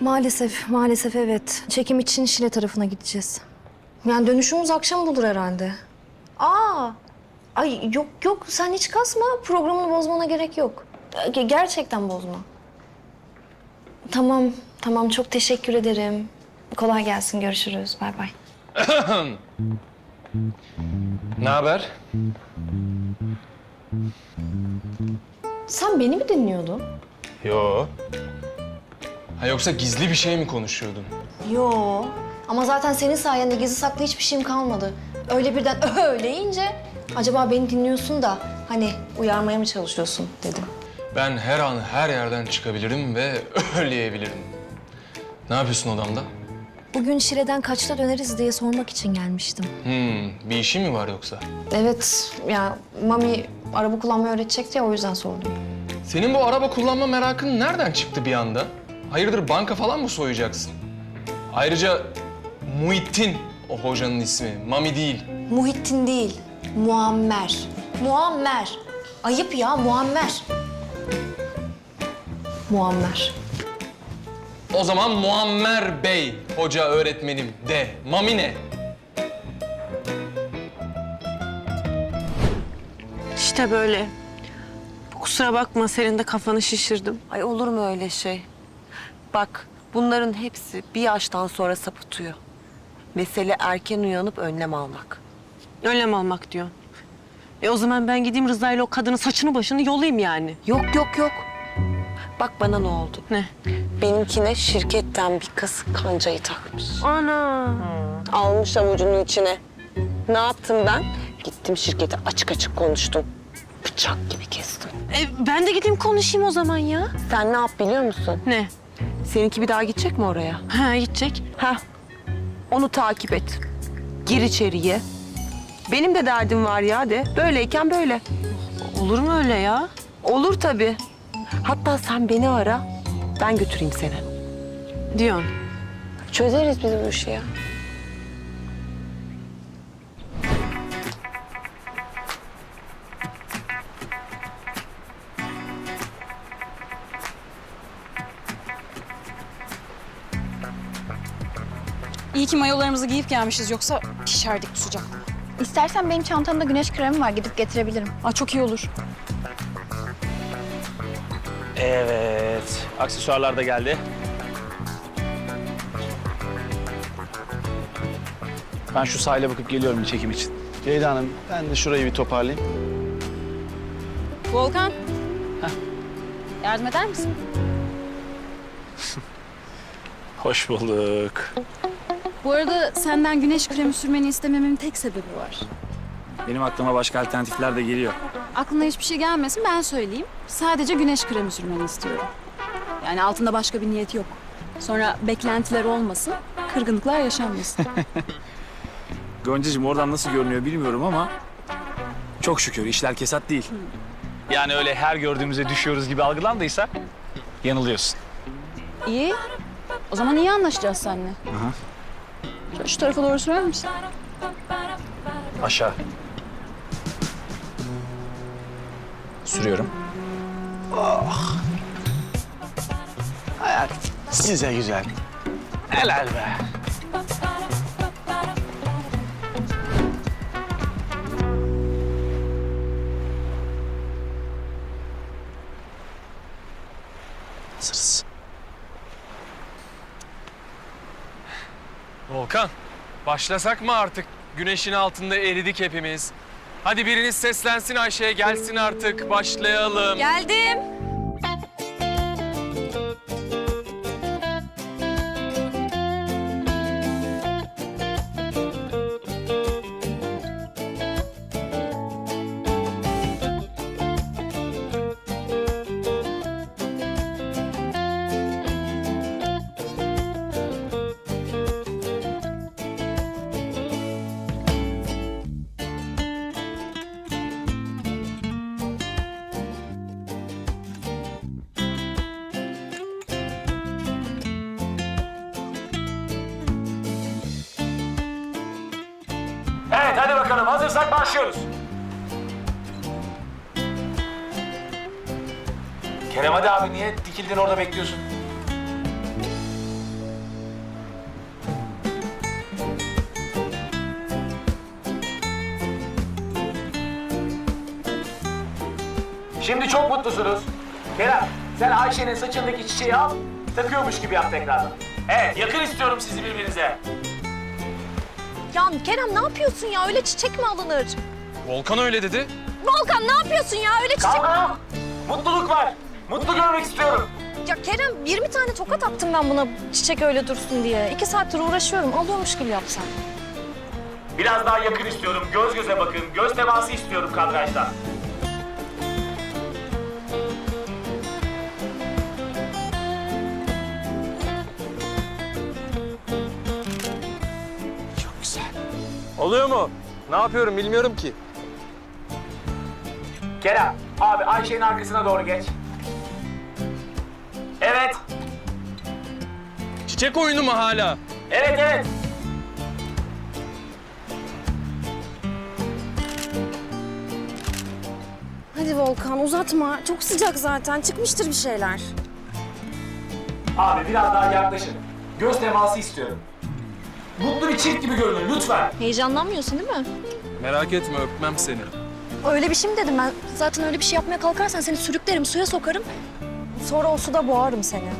Maalesef, maalesef evet. Çekim için Şile tarafına gideceğiz. Yani dönüşümüz akşam olur herhalde. Aa! Ay yok yok sen hiç kasma. Programını bozmana gerek yok. Ge- Gerçekten bozma. Tamam, tamam çok teşekkür ederim. Kolay gelsin, görüşürüz. Bay bay. Ne haber? Sen beni mi dinliyordun? Yo. Ha yoksa gizli bir şey mi konuşuyordun? Yo. Ama zaten senin sayende gizli saklı hiçbir şeyim kalmadı. Öyle birden öyleyince acaba beni dinliyorsun da hani uyarmaya mı çalışıyorsun dedim. Ben her an her yerden çıkabilirim ve öleyebilirim. Ne yapıyorsun odamda? Bugün Şile'den kaçta döneriz diye sormak için gelmiştim. Hmm, bir işin mi var yoksa? Evet, ya Mami araba kullanmayı öğretecekti ya o yüzden sordum. Senin bu araba kullanma merakın nereden çıktı bir anda? Hayırdır banka falan mı soyacaksın? Ayrıca Muhittin o hocanın ismi, Mami değil. Muhittin değil, Muammer. Muammer. Ayıp ya, Muammer. Muammer. O zaman Muammer Bey, hoca öğretmenim de. Mami ne? İşte böyle. Kusura bakma senin de kafanı şişirdim. Ay olur mu öyle şey? Bak bunların hepsi bir yaştan sonra sapıtıyor. Mesele erken uyanıp önlem almak. Önlem almak diyor. E o zaman ben gideyim Rıza ile o kadının saçını başını yolayım yani. Yok yok yok. Bak bana ne oldu? Ne? Benimkine şirketten bir kasık kancayı takmış. Ana. Almış avucunun içine. Ne yaptım ben? Gittim şirkete açık açık konuştum. Bıçak gibi kestim. E, ben de gideyim konuşayım o zaman ya. Sen ne yap biliyor musun? Ne? Seninki bir daha gidecek mi oraya? Ha gidecek. Heh. Onu takip et. Gir içeriye. Benim de derdim var ya de. Böyleyken böyle. Olur mu öyle ya? Olur tabii. Hatta sen beni ara. Ben götüreyim seni. Diyorsun. Çözeriz biz bu işi ya. İyi ki mayolarımızı giyip gelmişiz yoksa pişerdik bu sıcakta. İstersen benim çantamda güneş kremi var. Gidip getirebilirim. Aa, çok iyi olur. Evet. Aksesuarlar da geldi. Ben şu sahile bakıp geliyorum bir çekim için. Ceyda Hanım, ben de şurayı bir toparlayayım. Volkan. Yardım eder misin? Hoş bulduk. Bu arada senden güneş kremi sürmeni istememin tek sebebi var. Benim aklıma başka alternatifler de geliyor. Aklına hiçbir şey gelmesin ben söyleyeyim. Sadece güneş kremi sürmeni istiyorum. Yani altında başka bir niyet yok. Sonra beklentiler olmasın, kırgınlıklar yaşanmasın. Goncacığım oradan nasıl görünüyor bilmiyorum ama... Çok şükür işler kesat değil. Yani öyle her gördüğümüze düşüyoruz gibi algılandıysa yanılıyorsun. iyi. O zaman iyi anlaşacağız seninle. Şöyle Şu tarafa doğru sürer misin? Aşağı. Sürüyorum. Oh. Hayat size güzel. Helal be. Volkan, başlasak mı artık? Güneşin altında eridik hepimiz. Hadi biriniz seslensin Ayşe'ye gelsin artık. Başlayalım. Geldim. hazırsak başlıyoruz. Kerem hadi abi niye dikildin orada bekliyorsun? Şimdi çok mutlusunuz. Kerem sen Ayşe'nin saçındaki çiçeği al, takıyormuş gibi yap tekrardan. Evet yakın istiyorum sizi birbirinize. Ya Kerem ne yapıyorsun ya? Öyle çiçek mi alınır? Volkan öyle dedi. Volkan ne yapıyorsun ya? Öyle çiçek... Kavga. Mutluluk var. Mutlu görmek istiyorum. Ya Kerem 20 tane tokat attım ben buna çiçek öyle dursun diye. İki saattir uğraşıyorum. Alıyormuş gibi yapsan. Biraz daha yakın istiyorum. Göz göze bakın. Göz teması istiyorum kadrajda. Oluyor mu? Ne yapıyorum bilmiyorum ki. Kerem, abi Ayşe'nin arkasına doğru geç. Evet, Çiçek oyunu mu hala? evet, evet. Hadi Volkan uzatma. Çok sıcak zaten. Çıkmıştır bir şeyler. Abi biraz daha yaklaşın. Göz teması istiyorum. Mutlu bir çift gibi görünün lütfen. Heyecanlanmıyorsun değil mi? Merak etme öpmem seni. Öyle bir şey mi dedim ben? Zaten öyle bir şey yapmaya kalkarsan seni sürüklerim, suya sokarım. Sonra o suda boğarım seni.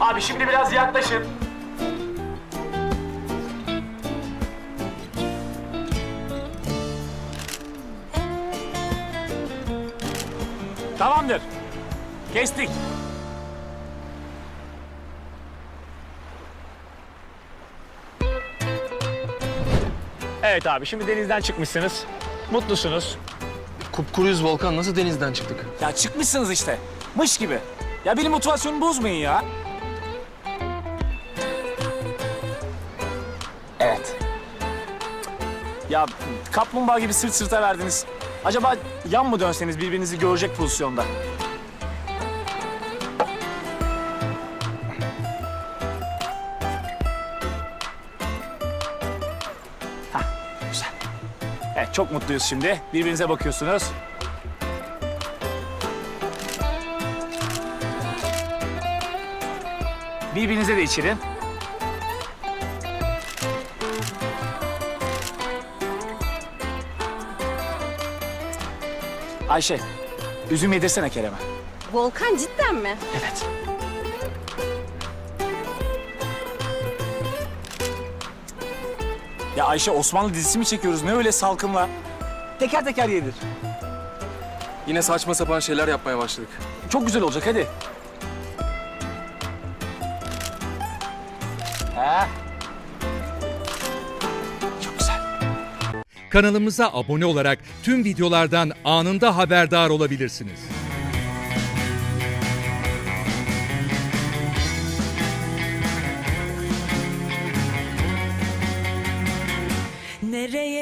Abi şimdi biraz yaklaşın. Tamamdır. Kestik. Evet abi şimdi denizden çıkmışsınız. Mutlusunuz. Kupkuruyuz Volkan nasıl denizden çıktık? Ya çıkmışsınız işte. Mış gibi. Ya benim motivasyonumu bozmayın ya. Evet. Ya kaplumbağa gibi sırt sırta verdiniz. Acaba yan mı dönseniz birbirinizi görecek pozisyonda? Çok mutluyuz şimdi. Birbirinize bakıyorsunuz. Birbirinize de içirin. Ayşe, üzüm yedirsene Kerem'e. Volkan cidden mi? Evet. Ya Ayşe Osmanlı dizisi mi çekiyoruz? Ne öyle salkımla? Teker teker yedir. Yine saçma sapan şeyler yapmaya başladık. Çok güzel olacak hadi. Ha? Çok güzel. Kanalımıza abone olarak tüm videolardan anında haberdar olabilirsiniz.